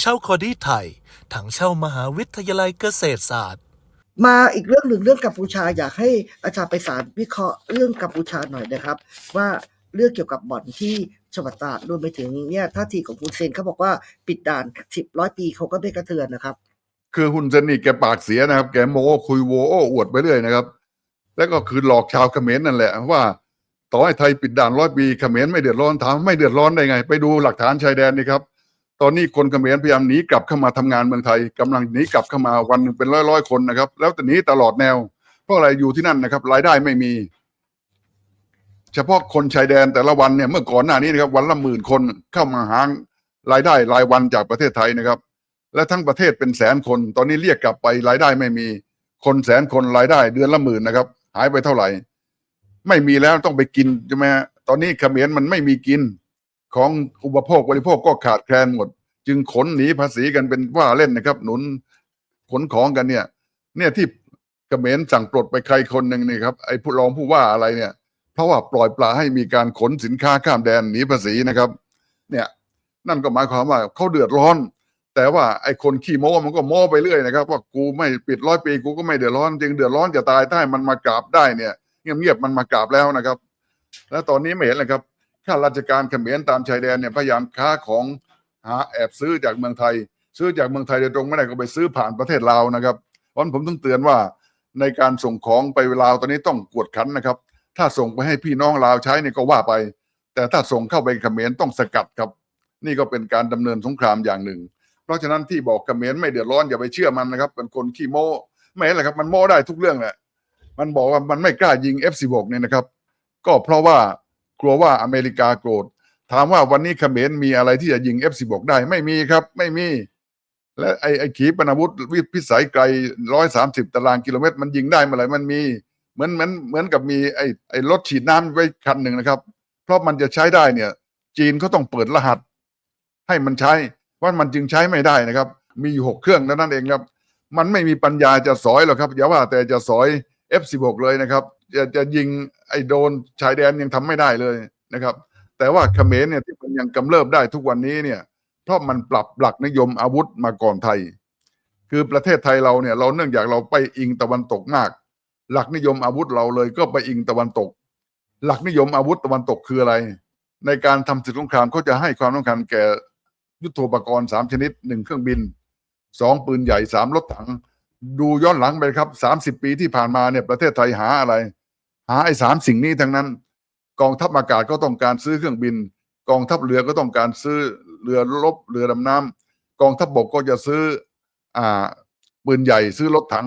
เช่าคอดี้ไทย ถังเช่ามหาวิทยาลัยเกษตรศาสตร์ มาอีกเรื่องหนึ่งเรื่องกัมพูชาอยากให้อาจารย์ไปสารวิเคราะห์เรื่องกัมพูชาหน่อยนะครับ ว่าเรื่องเกี่ยวกับบ่อนที่จังหวัดตราดรวมไปถึงเนี่ยท่าทีของคุณเซนเขาบอกว่าปิดด่านสิบร้อยปีเขาก็ไม่กระเทือนนะครับ คือหุ่นเซนนี่แกปากเสียนะครับ แกโม้คุยโวโอ้อวดไปเรื่อยนะครับ แล้วก็คือหลอกชาวเขมรนั่นแหละว่าต่อให้ไทยปิดด่านร้อยปีเขมรไม่เดือดร้อนถามไม่เดือดร้อนได้ไง ไปดูหลักฐานชายแดนนี่ครับ ตอนนี้คนเขมรพยายามหนีกลับเข้ามาทำงานเมืองไทยกำลังหนีกลับเข้ามาวันหนึ่งเป็นร้อยร้อยคนนะครับ แล้วแต่หนีตลอดแนว เพราะอะไรอยู่ที่นั่นนะครับ รายได้ไม่มี เฉพาะคนชายแดนแต่ละวันเนี่ยเมื่อก่อนหน้านี้นะครับ วันละหมื่นคนเข้ามาหารายได้รายวันจากประเทศไทยนะครับ และทั้งประเทศเป็นแสนคน ตอนนี้เรียกกลับไปรายได้ไม่มี คนแสนคนรายได้เดือนละหมื่นนะครับ หายไปเท่าไหร่ ไม่มีแล้วต้องไปกินใช่ไหมตอนนี้เขมรมันไม่มีกิน ของอุปโภคบริโภคก็ขาดแคลนหมด จึงขนหนีภาษีกันเป็นว่าเล่นนะครับ หนุนขนของกันเนี่ย เนี่ยที่กระเขมรสั่งปลดไปใครคนหนึ่งนี่ครับไอ้ผู้รองผู้ว่าอะไรเนี่ย เพราะว่าปล่อยปลาให้มีการขนสินค้าข้ามแดนหนีภาษีนะครับ เนี่ยนั่นก็หมายความว่าเขาเดือดร้อน แต่ว่าไอ้คนขี้โม้มันก็โม้ไปเรื่อยนะครับ ว่ากูไม่ปิดร้อยปีกูก็ไม่เดือดร้อนจริงเดือดร้อนจะตายถ้ามันมากราบได้เนี่ยเงียบๆมันมากราบแล้วนะครับ แล้วตอนนี้ไม่เห็นเลยครับ ข้าราชการเขมรตามชายแดนเนี่ยพยายามค้าของหาแอบซื้อจากเมืองไทย ซื้อจากเมืองไทยโดยตรงไม่ได้ก็ไปซื้อผ่านประเทศลาวนะครับเพราะนั้นผมต้องเตือนว่าในการส่งของไปลาวตอนนี้ต้องกวดขันนะครับ ถ้าส่งไปให้พี่น้องลาวใช้เนี่ยก็ว่าไป แต่ถ้าส่งเข้าไปเขมรต้องสกัดครับ นี่ก็เป็นการดำเนินสงครามอย่างหนึ่ง เพราะฉะนั้นที่บอกเขมรไม่เดือดร้อนอย่าไปเชื่อมันนะครับเป็นคนขี้โม้ไม่เห็นหรอครับมันโม้ได้ทุกเรื่องแหละมันบอกว่ามันไม่กล้ายิง F16 เนี่ยนะครับ ก็เพราะว่า กลัวว่าอเมริกาโกรธถามว่าวันนี้เขมรมีอะไรที่จะยิง F16 ได้ไม่มีครับ ไม่มี และไอ้ไอ้ขีปนาวุธวิพิสัยไกลร้อยสามสิบตารางกิโลเมตร มันยิงได้เมื่อไหร่มันมี เหมือนเหมือนเหมือนกับมีไอ้ไอ้รถฉีดน้ำไว้คันหนึ่งนะครับ เพราะมันจะใช้ได้เนี่ย จีนเขาต้องเปิดรหัส ให้มันใช้ว่ามันจึงใช้ไม่ได้นะครับ มีอยู่หกเครื่องเท่านั้นเองครับ มันไม่มีปัญญาจะสอยหรอกครับอย่าว่าแต่จะสอย F16 เลยนะครับ จะจะยิงไอ้โดนชายแดนยังทำไม่ได้เลยนะครับ แต่ว่าเขมรเนี่ยที่มันยังกำเริบได้ทุกวันนี้เนี่ยเพราะมันปรับหลักนิยมอาวุธมาก่อนไทย คือประเทศไทยเราเนี่ย เราเนื่องจากเราไปอิงตะวันตกมาก หลักนิยมอาวุธเราเลยก็ไปอิงตะวันตก หลักนิยมอาวุธตะวันตกคืออะไร ในการทำศึกสงครามเขาจะให้ความสำคัญแก่ยุทโธปกรณ์สามชนิดหนึ่งเครื่องบินสองปืนใหญ่สามรถถัง ดูย้อนหลังไปครับสามสิบปีที่ผ่านมาเนี่ยประเทศไทยหาอะไร หาไอ้สามสิ่งนี้ทั้งนั้น กองทัพอากาศก็ต้องการซื้อเครื่องบิน กองทัพเรือก็ต้องการซื้อเรือรบเรือดำน้ำกองทัพบกก็จะซื้ออ่าปืนใหญ่ซื้อรถถัง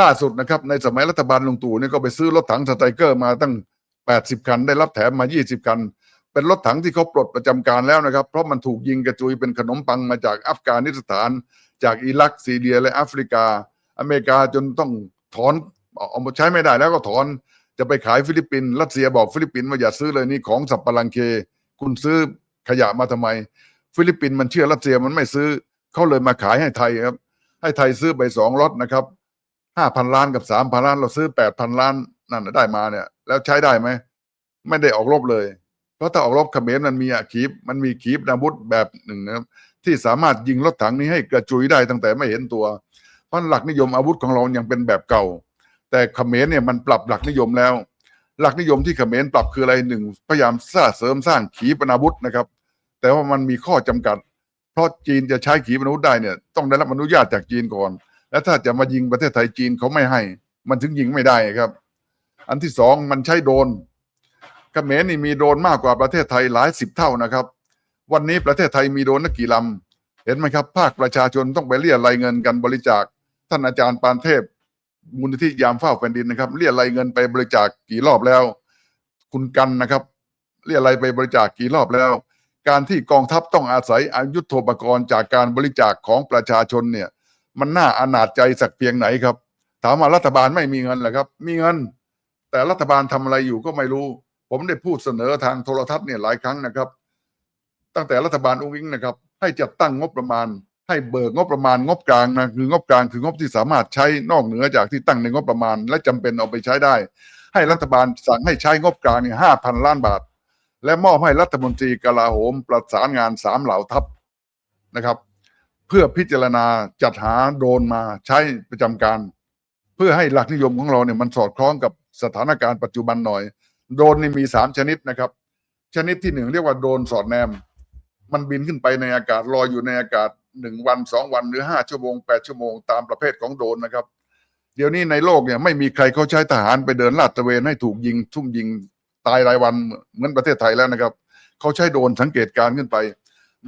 ล่าสุดนะครับ ในสมัยรัฐบาลลุงตู่เนี่ยก็ไปซื้อรถถังสไตรเกอร์มาตั้ง 80 คัน ได้รับแถมมา 20 คัน เป็นรถถังที่เขาปลดประจำการแล้วนะครับ เพราะมันถูกยิงกระจุยเป็นขนมปังมาจากอัฟกานิสถาน จากอิรักซีเรียและแอฟริกา อเมริกาจนต้องถอนเอามาใช้ไม่ได้แล้วก็ถอน จะไปขายฟิลิปปินส์รัสเซียบอกฟิลิปปินส์ว่าอย่าซื้อเลยนี่ของสับปะรังเคคุณซื้อขยะมาทำไม ฟิลิปปินส์มันเชื่อรัสเซียมันไม่ซื้อเขาเลยมาขายให้ไทยครับ ให้ไทยซื้อไปสองล็อตนะครับห้าพันล้านกับสามพันล้าน เราซื้อแปดพันล้านนั่นนะได้มาเนี่ย แล้วใช้ได้ไหมไม่ได้ออกรบเลย เพราะถ้าออกรบเขมรมันมีอะขีปมันมีขีปนาวุธแบบหนึ่งนะครับ ที่สามารถยิงรถถังนี้ให้กระจุยได้ตั้งแต่ไม่เห็นตัวเพราะหลักนิยมอาวุธของเรายังเป็นแบบเก่า แต่เขมรเนี่ยมันปรับหลักนิยมแล้ว หลักนิยมที่เขมรปรับคืออะไรหนึ่งพยายามสร้างเสริมสร้างขีปนาวุธนะครับ แต่ว่ามันมีข้อจำกัด เพราะจีนจะใช้ขีปนาวุธได้เนี่ยต้องได้รับอนุญาตจากจีนก่อน และถ้าจะมายิงประเทศไทยจีนเขาไม่ให้ มันถึงยิงไม่ได้ครับ อันที่สองมันใช้โดนเขมรนี่มีโดนมากกว่าประเทศไทยหลายสิบเท่านะครับ วันนี้ประเทศไทยมีโดนนักกี่ลำเห็นไหมครับ ภาคประชาชนต้องไปเรียรายเงินกันบริจาค ท่านอาจารย์ปานเทพ มูลนิธิยามเฝ้าแผ่นดินนะครับเรียรายเงินไปบริจาคกี่รอบแล้ว คุณกันนะครับ เรียรายไปบริจาคกี่รอบแล้ว การที่กองทัพต้องอาศัยอายุทโธปกรณ์จากการบริจาคของประชาชนเนี่ย มันน่าอนาจใจสักเพียงไหนครับ ถามว่ารัฐบาลไม่มีเงินเหรอครับ มีเงิน แต่รัฐบาลทำอะไรอยู่ก็ไม่รู้ ผมได้พูดเสนอทางโทรทัศน์เนี่ยหลายครั้งนะครับ ตั้งแต่รัฐบาลอุ้งอิงนะครับ ให้จัดตั้งงบประมาณ ให้เบิกงบประมาณงบกลางนะคืองบกลางคืองบที่สามารถใช้นอกเหนือจากที่ตั้งในงบประมาณ และจำเป็นเอาไปใช้ได้ ให้รัฐบาลสั่งให้ใช้งบกลางเนี่ยห้าพันล้านบาท และมอบให้รัฐมนตรีกลาโหมประสานงานสามเหล่าทัพนะครับ เพื่อพิจารณาจัดหาโดนมาใช้ประจำการ เพื่อให้หลักนิยมของเราเนี่ยมันสอดคล้องกับสถานการณ์ปัจจุบันหน่อย โดนนี่มีสามชนิดนะครับ ชนิดที่หนึ่งเรียกว่าโดนสอดแนม มันบินขึ้นไปในอากาศลอยอยู่ในอากาศ หนึ่งวันสองวันหรือห้าชั่วโมงแปดชั่วโมงตามประเภทของโดนนะครับ เดี๋ยวนี้ในโลกเนี่ยไม่มีใครเขาใช้ทหารไปเดินลาดตระเวนให้ถูกยิงทุ่มยิงตายรายวันเหมือนประเทศไทยแล้วนะครับเขาใช้โดนสังเกตการขึ้นไป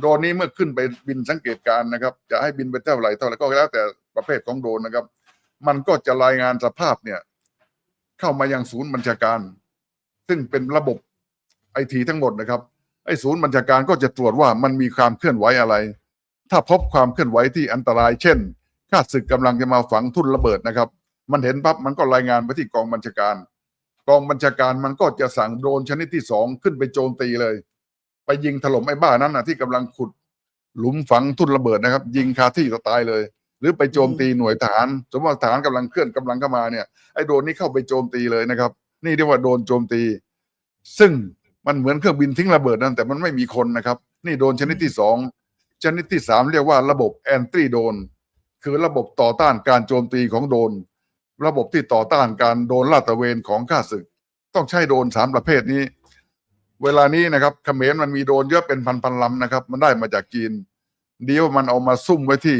โดนนี้เมื่อขึ้นไปบินสังเกตการนะครับ จะให้บินไปเท่าไหร่เท่าไหร่ก็แล้วแต่ประเภทของโดนนะครับ มันก็จะรายงานสภาพเนี่ยเข้ามายังศูนย์บัญชาการ ซึ่งเป็นระบบไอทีทั้งหมดนะครับไอ้ศูนย์บัญชาการก็จะตรวจว่ามันมีความเคลื่อนไหวอะไร ถ้าพบความเคลื่อนไหวที่อันตรายเช่นข้าศึกกำลังจะมาฝังทุ่นระเบิดนะครับ มันเห็นปั๊บมันก็รายงานไปที่กองบัญชาการ กองบัญชาการมันก็จะสั่งโดรนชนิดที่สองขึ้นไปโจมตีเลย ไปยิงถล่มไอ้บ้านั้นนะที่กำลังขุด หลุมฝังทุ่นระเบิดนะครับ ยิงคาที่ก็ตายเลย หรือไปโจมตีหน่วยทหาร สมมติว่าทหารกำลังเคลื่อนกำลังเข้ามาเนี่ยไอ้โดรนนี้เข้าไปโจมตีเลยนะครับ นี่เรียกว่าโดรนโจมตี ซึ่งมันเหมือนเครื่องบินทิ้งระเบิดนั่นแต่มันไม่มีคนนะครับ นี่โดรนชนิดที่สอง ชนิดที่สามเรียกว่าระบบแอนตี้โดน คือระบบต่อต้านการโจมตีของโดน ระบบที่ต่อต้านการโดนลาดตระเวนของข้าศึก ต้องใช้โดนสามประเภทนี้ เวลานี้นะครับเขมรมันมีโดนเยอะเป็นพันๆลำนะครับ มันได้มาจากจีน เดียวมันเอามาซุ่มไว้ที่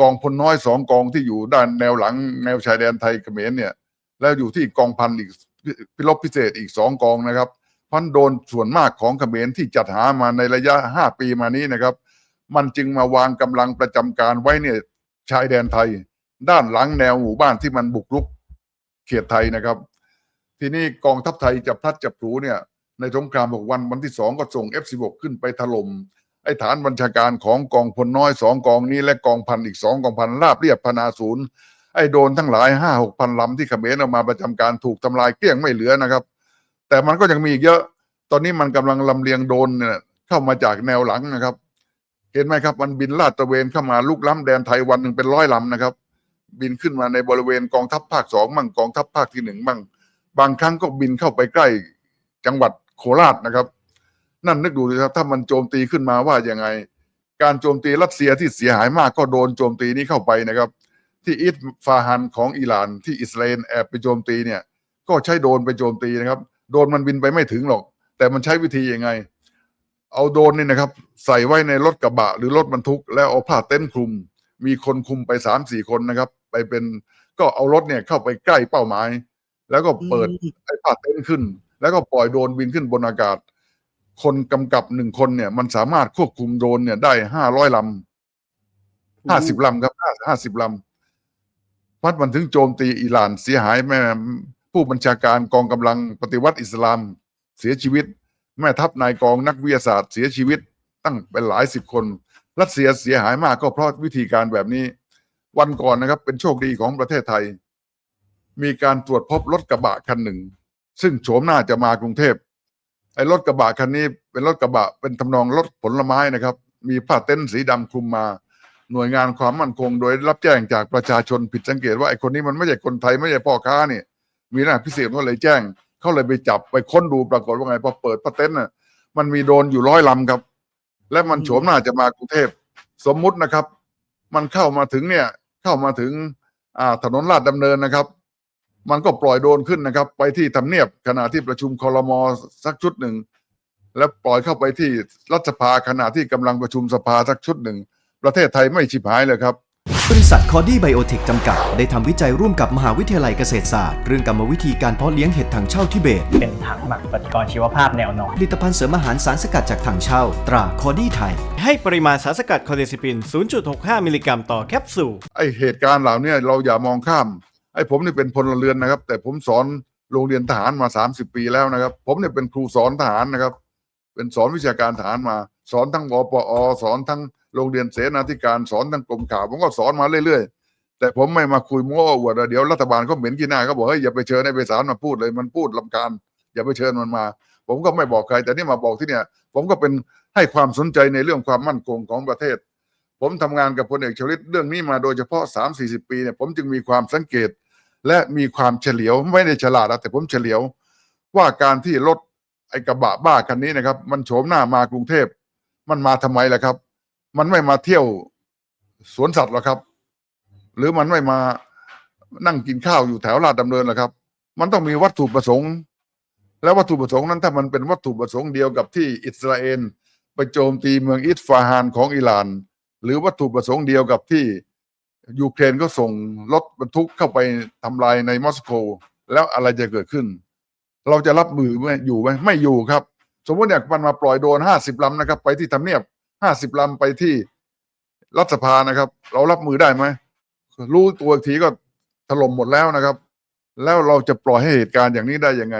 กองพลน้อยสองกองที่อยู่ด้านแนวหลังแนวชายแดนไทยเขมรเนี่ย แล้วอยู่ที่กองพันอีกพิรบพิเศษอีกสองกองนะครับพันโดนส่วนมากของเขมรที่จัดหามาในระยะห้าปีมานี้นะครับ มันจึงมาวางกำลังประจำการไว้เนี่ยชายแดนไทย ด้านหลังแนวหมู่บ้านที่มันบุกรุกเขตไทยนะครับ ทีนี้กองทัพไทยจะพลัดจับผลูเนี่ย ในสงครามหกวันวันที่สองก็ส่ง F16 ขึ้นไปถล่มไอ้ฐานบัญชาการของกองพลน้อยสองกองนี้ และกองพันอีกสองกองพันราบเรียบพนาศูนย์ไอ้โดนทั้งหลายห้าหกพันลำที่เขมรเอามาประจำการถูกทำลายเกลี้ยงไม่เหลือนะครับ แต่มันก็ยังมีอีกเยอะ ตอนนี้มันกำลังลำเลียงโดนเนี่ยเข้ามาจากแนวหลังนะครับ เห็นไหมครับ มันบินลาดตระเวนเข้ามาลุกล้ำแดนไทยวันหนึ่งเป็นร้อยลำนะครับ บินขึ้นมาในบริเวณกองทัพภาคสองมั่งกองทัพภาคที่หนึ่งมั่งบางครั้งก็บินเข้าไปใกล้จังหวัดโคราชนะครับ นั่นนึกดูสิครับถ้ามันโจมตีขึ้นมาว่าอยังไง การโจมตีรัสเซียที่เสียหายมากก็โดนโจมตีนี้เข้าไปนะครับ ที่อิสฟาฮันของอิหร่านที่อิสราเอลแอบไปโจมตีเนี่ย ก็ใช้โดนไปโจมตีนะครับ โดนมันบินไปไม่ถึงหรอก แต่มันใช้วิธียังไง เอาโดรนนี่นะครับ ใส่ไว้ในรถกระบะ หรือรถบรรทุก แล้วเอาผ้าเต็นท์คลุม มีคนคุมไปสามสี่คนนะครับ ไปเป็นก็เอารถเนี่ยเข้าไปใกล้เป้าหมาย แล้วก็เปิดไอ้ผ้าเต็นท์ขึ้น แล้วก็ปล่อยโดรนบินขึ้นบนอากาศ คนกำกับหนึ่งคนเนี่ย มันสามารถควบคุมโดรนเนี่ยได้ห้าร้อยลำห้าสิบลำครับห้าห้าสิบลำพัดมันถึงโจมตีอิหร่านเสียหายแม่ผู้บัญชาการกองกำลังปฏิวัติอิสลามเสียชีวิต แม่ทัพนายกองนักวิทยาศาสตร์เสียชีวิตตั้งเป็นหลายสิบคน รัสเซียเสียหายมากก็เพราะวิธีการแบบนี้ วันก่อนนะครับ เป็นโชคดีของประเทศไทย มีการตรวจพบรถกระบะคันหนึ่ง ซึ่งโฉมหน้าจะมากรุงเทพไอ้รถกระบะคันนี้เป็นรถกระบะเป็นทำนองรถผลไม้นะครับ มีผ้าเต็นท์สีดำคลุมมา หน่วยงานความมั่นคง โดยรับแจ้งจากประชาชนผิดสังเกตว่าไอ้คนนี้มันไม่ใช่คนไทยไม่ใช่พ่อค้านี่มีหน้าพิเศษก็เลยแจ้ง เขาเลยไปจับไปค้นดูปรากฏว่าไงพอเปิดผ้าเต็นน่ะมันมีโดรนอยู่ร้อยลำครับ และมันโฉมหน้าจะมากรุงเทพสมมุตินะครับ มันเข้ามาถึงเนี่ยเข้ามาถึงอ่าถนนลาดดำเนินนะครับ มันก็ปล่อยโดรนขึ้นนะครับ ไปที่ทำเนียบขณะที่ประชุมคอรมอสักชุดหนึ่งแล้วปล่อยเข้าไปที่รัฐสภาขณะที่กำลังประชุมสภาสักชุดหนึ่ง ประเทศไทยไม่ฉิบหายเลยครับ บริษัทคอดี้ไบโอเทคจำกัด ได้ทำวิจัยร่วมกับมหาวิทยาลัยเกษตรศาสตร์ เรื่องกรรมวิธีการเพาะเลี้ยงเห็ดถังเช่าทิเบต เป็นถังหมักปฏิกรณ์ชีวภาพแนวนอนผลิตภัณฑ์เสริมอาหารสารสกัดจากถังเช่า ตราคอดี้ไทย ให้ปริมาณสารสกัดคอเดซิปิน 0.65 มิลลิกรัมต่อแคปซูล ไอเหตุการณ์เหล่านี้เราอย่ามองข้าม ไอผมนี่เป็นพลเรือนนะครับ แต่ผมสอนโรงเรียนทหารมาสามสิบปีแล้วนะครับ ผมเนี่ยเป็นครูสอนทหารนะครับ เป็นสอนวิชาการทหารมา สอนทั้งวปอ สอนทั้ง โรงเรียนเสนาธิการสอนทั้งกรมข่าวผมก็สอนมาเรื่อยๆ แต่ผมไม่มาคุยโม้อวดว่าเดี๋ยวรัฐบาลเขาเหม็นขี้หน้าเขาบอกเฮ้ยอย่าไปเชิญไอ้ไปสารมาพูดเลยมันพูดลำการอย่าไปเชิญมันมา ผมก็ไม่บอกใคร แต่นี่มาบอกที่เนี่ย ผมก็เป็นให้ความสนใจในเรื่องความมั่นคงของประเทศ ผมทำงานกับพลเอกชลิตเรื่องนี้มาโดยเฉพาะสามสี่สิบปีเนี่ยผมจึงมีความสังเกต และมีความเฉลียวไม่ได้ฉลาดนะแต่ผมเฉลียว ว่าการที่รถไอ้กระบะบ้าคันนี้นะครับ มันโฉมหน้ามากรุงเทพมันมาทำไมล่ะครับ มันไม่มาเที่ยวสวนสัตว์หรอกครับ หรือมันไม่มานั่งกินข้าวอยู่แถวลาดดำเนินหรอกครับ มันต้องมีวัตถุประสงค์ แล้ววัตถุประสงค์นั้นถ้ามันเป็นวัตถุประสงค์เดียวกับที่อิสราเอลไปโจมตีเมืองอิสฟาฮานของอิหร่าน หรือวัตถุประสงค์เดียวกับที่ยูเครนก็ส่งรถบรรทุกเข้าไปทำลายในมอสโก แล้วอะไรจะเกิดขึ้น เราจะรับมือไหมอยู่ไหมไม่อยู่ครับ สมมติเนี่ยมันมาปล่อยโดนห้าสิบลำนะครับ ไปที่ทำเนียบ ห้าสิบลำไปที่รัฐสภานะครับ เรารับมือได้ไหมรู้ตัวอีกทีก็ถล่มหมดแล้วนะครับ แล้วเราจะปล่อยให้เหตุการณ์อย่างนี้ได้ยังไง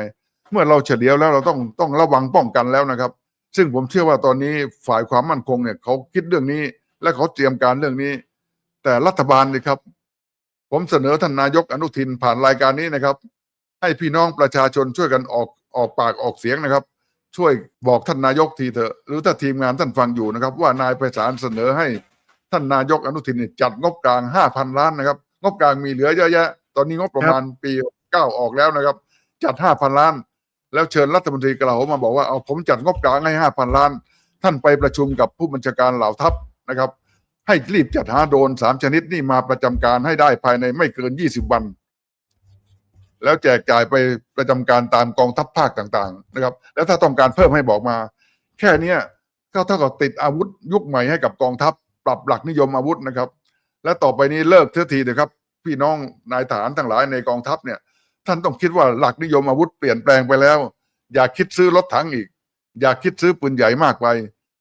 เมื่อเราเฉลียวแล้วเราต้องต้องระวังป้องกันแล้วนะครับ ซึ่งผมเชื่อว่าตอนนี้ฝ่ายความมั่นคงเนี่ยเขาคิดเรื่องนี้ และเขาเตรียมการเรื่องนี้ แต่รัฐบาลนี่ครับ ผมเสนอท่านนายกอนุทินผ่านรายการนี้นะครับ ให้พี่น้องประชาชนช่วยกันออกออกปากออกเสียงนะครับ ช่วยบอกท่านนายกทีเถอะ หรือถ้าทีมงานท่านฟังอยู่นะครับ ว่านายไพศาลเสนอให้ท่านนายกอนุทินเนี่ยจัดงบกลางห้าพันล้านนะครับ งบกลางมีเหลือเยอะแยะ ตอนนี้งบประมาณปีเก้าออกแล้วนะครับ จัดห้าพันล้าน แล้วเชิญรัฐมนตรีกลาโหมมาบอกว่าเอาผมจัดงบกลางให้ห้าพันล้าน ท่านไปประชุมกับผู้บัญชาการเหล่าทัพนะครับ ให้รีบจัดหาโดรนสามชนิดนี่มาประจำการให้ได้ภายในไม่เกินยี่สิบวัน แล้วแจกจ่ายไปประจำการตามกองทัพภาคต่างๆนะครับ แล้วถ้าต้องการเพิ่มให้บอกมา แค่เนี้ยก็เท่ากับติดอาวุธยุคใหม่ให้กับกองทัพปรับหลักนิยมอาวุธนะครับ และต่อไปนี้เลิกเสียทีเถอะครับ พี่น้องนายทหารทั้งหลายในกองทัพเนี่ย ท่านต้องคิดว่าหลักนิยมอาวุธเปลี่ยนแปลงไปแล้ว อย่าคิดซื้อรถถังอีก อย่าคิดซื้อปืนใหญ่มากไป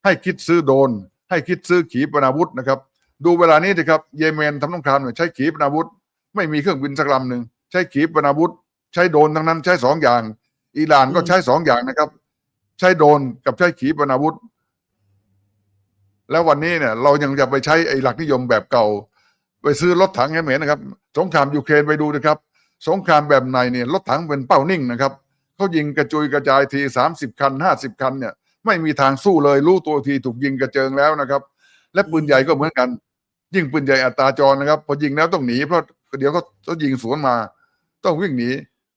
ให้คิดซื้อโดรนให้คิดซื้อขีปนาวุธนะครับ ดูเวลานี้สิครับเยเมนทำสงครามเนี่ยใช้ขีปนาวุธ ไม่มีเครื่องบินสักลำหนึ่ง ช้ขีปนาวุธ ใช้โดรนทั้งนั้นใช้สองอย่าง อิหร่านก็ใช้สองอย่างนะครับ ใช้โดรนกับใช้ขีปนาวุธ แล้ววันนี้เนี่ย เรายังจะไปใช้ไอ้หลักนิยมแบบเก่า ไปซื้อรถถังให้เหม็นนะครับ สงครามยูเครนไปดูนะครับ สงครามแบบในเนี่ยรถถังเป็นเป้านิ่งนะครับเขายิงกระจุยกระจายทีสามสิบคันห้าสิบคันเนี่ยไม่มีทางสู้เลยรู้ตัวทีถูกยิงกระเจิงแล้วนะครับ และปืนใหญ่ก็เหมือนกัน ยิ่งปืนใหญ่อัตราจรนะครับ พอยิงแล้วต้องหนีเพราะเดี๋ยวเขาเขายิงสวนมา ต้องวิ่งหนี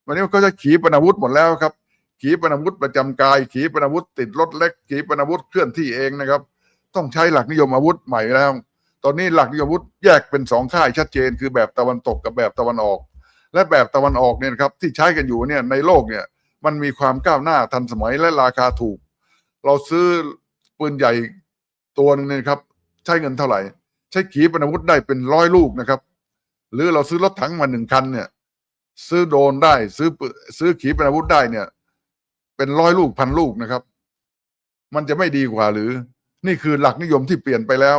วันนี้เขาจะขีปนาวุธหมดแล้วครับ ขีปนาวุธประจำกาย ขีปนาวุธติดรถเล็ก ขีปนาวุธเคลื่อนที่เองนะครับ ต้องใช้หลักนิยมอาวุธใหม่แล้ว ตอนนี้หลักนิยมอาวุธแยกเป็นสองค่ายชัดเจน คือแบบตะวันตกกับแบบตะวันออก และแบบตะวันออกเนี่ยครับที่ใช้กันอยู่เนี่ยในโลกเนี่ยมันมีความก้าวหน้าทันสมัยและราคาถูก เราซื้อปืนใหญ่ตัวหนึงเนี่ยครับ ใช้เงินเท่าไหร่ ใช้ขีปนาวุธได้เป็นร้อยลูกนะครับ หรือเราซื้อรถถังมาหนึ่งคันเนี่ย ซื้อโดนได้ ซื้อซื้อขีปนาวุธได้เนี่ย เป็นร้อยลูกพันลูกนะครับ มันจะไม่ดีกว่าหรือ นี่คือหลักนิยมที่เปลี่ยนไปแล้ว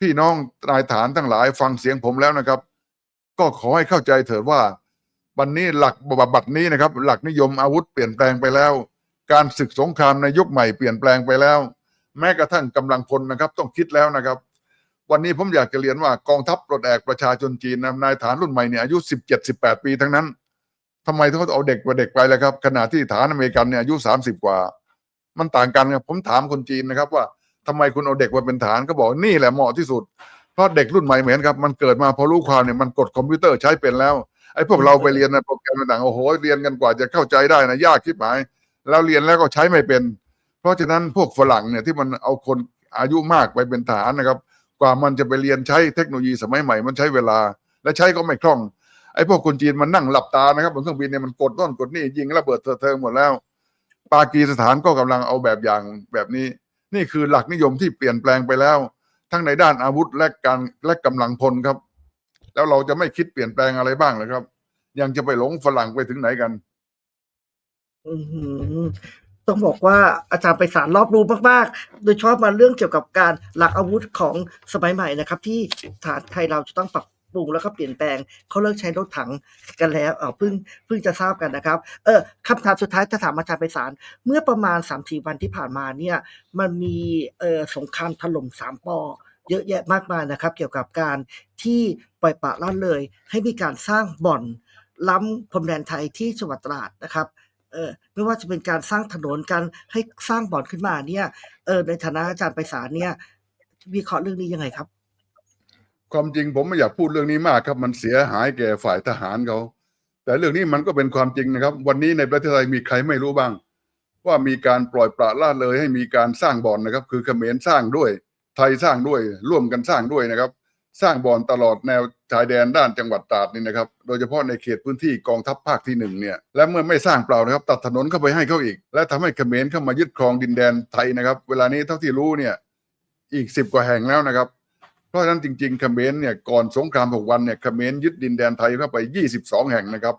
พี่น้องนายฐานทั้งหลายฟังเสียงผมแล้วนะครับ ก็ขอให้เข้าใจเถิดว่าวันนี้หลักบัตรนี้นะครับ หลักนิยมอาวุธเปลี่ยนแปลงไปแล้ว การศึกสงครามในยุคใหม่เปลี่ยนแปลงไปแล้ว แม้กระทั่งกำลังพลนะครับ ต้องคิดแล้วนะครับ วันนี้ผมอยากจะเรียนว่ากองทัพปลดแอกประชาชนจีนนะนายฐานรุ่นใหม่เนี่ยอายุสิบเจ็ดสิบแปดปีทั้งนั้นทำไมเขาเอาเด็กกว่าเด็กไปเลยครับ ขณะที่ฐานอเมริกันเนี่ยอายุสามสิบกว่า มันต่างกันครับผมถามคนจีนนะครับว่าทำไมคุณเอาเด็กมาเป็นฐานก็บอกนี่แหละเหมาะที่สุด เพราะเด็กรุ่นใหม่เหมือนครับ มันเกิดมาพอรู้ความเนี่ยมันกดคอมพิวเตอร์ใช้เป็นแล้วไอ้พวกเราไปเรียนนะโปรแกรมต่างโอ้โหเรียนกันกว่าจะเข้าใจได้นะยากคิดหมาย แล้วเรียนแล้วก็ใช้ไม่เป็น เพราะฉะนั้นพวกฝรั่งเนี่ยที่มันเอาคนอายุมากไปเป็นทหารนะครับ กว่ามันจะไปเรียนใช้เทคโนโลยีสมัยใหม่ มันใช้เวลา และใช้ก็ไม่คล่อง ไอ้พวกคนจีนมันนั่งหลับตานะครับบนเครื่องบินเนี่ยมันกดต้นกดนี่ยิงระเบิดเถดเทิงหมดแล้ว ปากีสถานก็กำลังเอาแบบอย่างแบบนี้ นี่คือหลักนิยมที่เปลี่ยนแปลงไปแล้ว ทั้งในด้านอาวุธและการและกำลังพลครับ แล้วเราจะไม่คิดเปลี่ยนแปลงอะไรบ้างเลยครับ ยังจะไปหลงฝรั่งไปถึงไหนกัน ต้องบอกว่าอาจารย์ไปสารรอบรู้มากๆ โดยเฉพาะมาเรื่องเกี่ยวกับการหลักอาวุธของสมัยใหม่นะครับ ที่ฐานไทยเราจะต้องปรับปรุงแล้วก็เปลี่ยนแปลงเขาเลิกใช้รถถังกันแล้วเออเพิ่งเพิ่งจะทราบกันนะครับ เออคำถามสุดท้ายจะถามอาจารย์ไปสารเมื่อประมาณ3าสี่วันที่ผ่านมาเนี่ย มันมีเออสงครามถล่มสามปอเยอะแยะมากมายนะครับ เกี่ยวกับการที่ปล่อยปละละเลย ให้มีการสร้างบ่อนล้ำพรมแดนไทยที่จังหวัดตราดนะครับ เออไม่ว่าจะเป็นการสร้างถนนการให้สร้างบ่อนขึ้นมาเนี่ยเออในฐานะอาจารย์ไปศาลเนี่ยวิเคราะห์เรื่องนี้ยังไงครับ ความจริงผมไม่อยากพูดเรื่องนี้มากครับ มันเสียหายแก่ฝ่ายทหารเขาแต่เรื่องนี้มันก็เป็นความจริงนะครับ วันนี้ในประเทศไทยมีใครไม่รู้บ้าง ว่ามีการปล่อยปละละเลยให้มีการสร้างบ่อนนะครับ คือเขมรสร้างด้วย ไทยสร้างด้วยร่วมกันสร้างด้วยนะครับ สร้างบ่อนตลอดแนวชายแดนด้านจังหวัดตราดนี่นะครับ โดยเฉพาะในเขตพื้นที่กองทัพภาคที่หนึ่งเนี่ย และเมื่อไม่สร้างเปล่านะครับ ตัดถนนเข้าไปให้เขาอีก และทำให้เขมรเข้ามายึดครองดินแดนไทยนะครับ เวลานี้เท่าที่รู้เนี่ยอีกสิบกว่าแห่งแล้วนะครับ เพราะฉะนั้นจริงๆเขมรเนี่ยก่อนสงครามหกวันเนี่ยเขมรยึดดินแดนไทยเข้าไป 22 แห่งนะครับ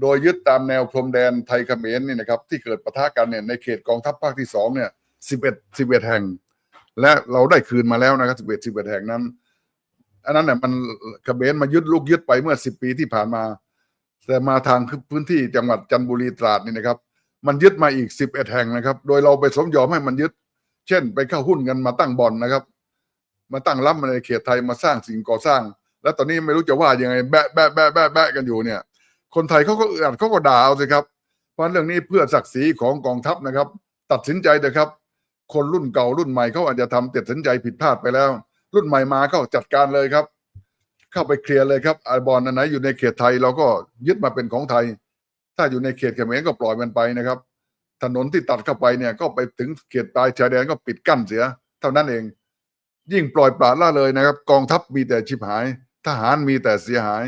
โดยยึดตามแนวพรมแดนไทยเขมรนี่นะครับที่เกิดปะทะกันเนี่ยในเขตกองทัพภาคที่สองเนี่ย11 11 แห่ง และเราได้คืนมาแล้วนะครับ11 11 แห่งนั้น อันนั้นเนี่ยมันกระเขมรมายึดลูกยึดไปเมื่อ10ปีที่ผ่านมา แต่มาทางพื้นที่จังหวัดจันทบุรีตราดนี่นะครับ มันยึดมาอีก11แห่งนะครับ โดยเราไปสมยอมให้มันยึด เช่น ไปเข้าหุ้นกันมาตั้งบ่อนนะครับ มาตั้งรับมาในเขตไทยมาสร้างสิ่งก่อสร้าง แล้วตอนนี้ไม่รู้จะว่ายังไงแบะแบะแบะแบะแบะกันอยู่เนี่ย คนไทยเขาก็อึดอัดเขาก็ด่าเอาสิครับ เพราะเรื่องนี้เพื่อศักดิ์ศรีของกองทัพนะครับ ตัดสินใจเถอะครับ คนรุ่นเก่ารุ่นใหม่เขาอาจจะทำตัดสินใจผิดพลาดไปแล้ว รุ่นใหม่มาก็จัดการเลยครับ เข้าไปเคลียร์เลยครับไอบอลอันไหนอยู่ในเขตไทยเราก็ยึดมาเป็นของไทย ถ้าอยู่ในเขตเขมรก็ปล่อยมันไปนะครับ ถนนที่ตัดเข้าไปเนี่ย ก็ไปถึงเขตปลายชายแดนก็ปิดกั้นเสีย เท่านั้นเอง ยิ่งปล่อยปละละเลยนะครับ กองทัพมีแต่ชิบหาย ทหารมีแต่เสียหาย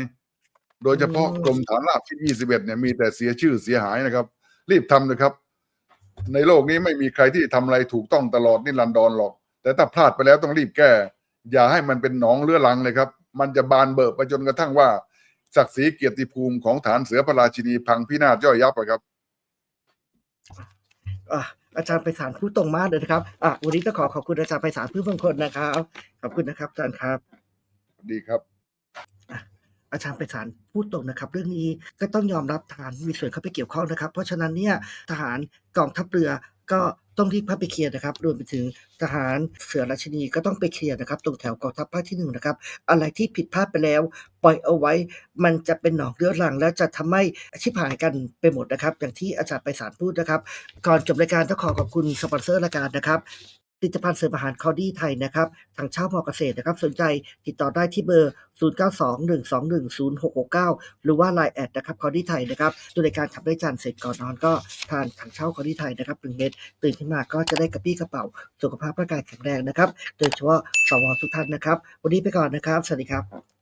โดยเฉพาะอืมกรมฐานราบที่ 21 เนี่ยมีแต่เสียชื่อเสียหายนะครับ รีบทำนะครับ ในโลกนี้ไม่มีใครที่ทำอะไรถูกต้องตลอดนิรันดรหรอก แต่ถ้าพลาดไปแล้วต้องรีบแก้ อย่าให้มันเป็นหนองเลื้อรังเลยครับ มันจะบานเบิกไปจนกระทั่งว่า ศักดิ์ศรีเกียรติภูมิของฐานเสือพระราชินีพังพินาศย่อยยับอะครับอะอาจารย์ไพศาลพูดตรงมากเลยนะครับอะวันนี้ก็ขอขอบคุณอาจารย์ไพศาลพืชมงคลนะครับ ขอบคุณนะครับอาจารย์ครับ ดีครับ อาจารย์ไพศาลพูดตรงนะครับ เรื่องนี้ก็ต้องยอมรับทหารมีส่วนเข้าไปเกี่ยวข้องนะครับ เพราะฉะนั้นเนี่ยทหารกองทัพเรือก็ ต้องรีบเข้าไปเคลียร์นะครับ รวมไปถึงทหารเสือราชินีก็ต้องไปเคลียร์นะครับ ตรงแถวกองทัพภาคที่หนึ่งนะครับ อะไรที่ผิดพลาดไปแล้ว ปล่อยเอาไว้ มันจะเป็นหนองเลือดหลัง และจะทำให้ชิบหายกันไปหมดนะครับ อย่างที่อาจารย์ไปสารพูดนะครับ ก่อนจบรายการต้องขอขอบคุณสปอนเซอร์รายการนะครับ ผลิตภัณฑ์เสริมอาหารคอดี้ไทยนะครับ ทางเช่าพอเกษตรนะครับ สนใจติดต่อได้ที่เบอร์ 0921210669 หรือว่า Line แอดนะครับคอดี้ไทยนะครับดูรายการขับได้จันเสร็จก่อนนอนก็ทานทางเช่าคอดี้ไทยนะครับหนึ่งเม็ดตื่นขึ้นมาก็จะได้กระปี้กระเป๋า สุขภาพร่างกายแข็งแรงนะครับ โดยเฉพาะสวทุกท่านนะครับ วันนี้ไปก่อนนะครับ สวัสดีครับ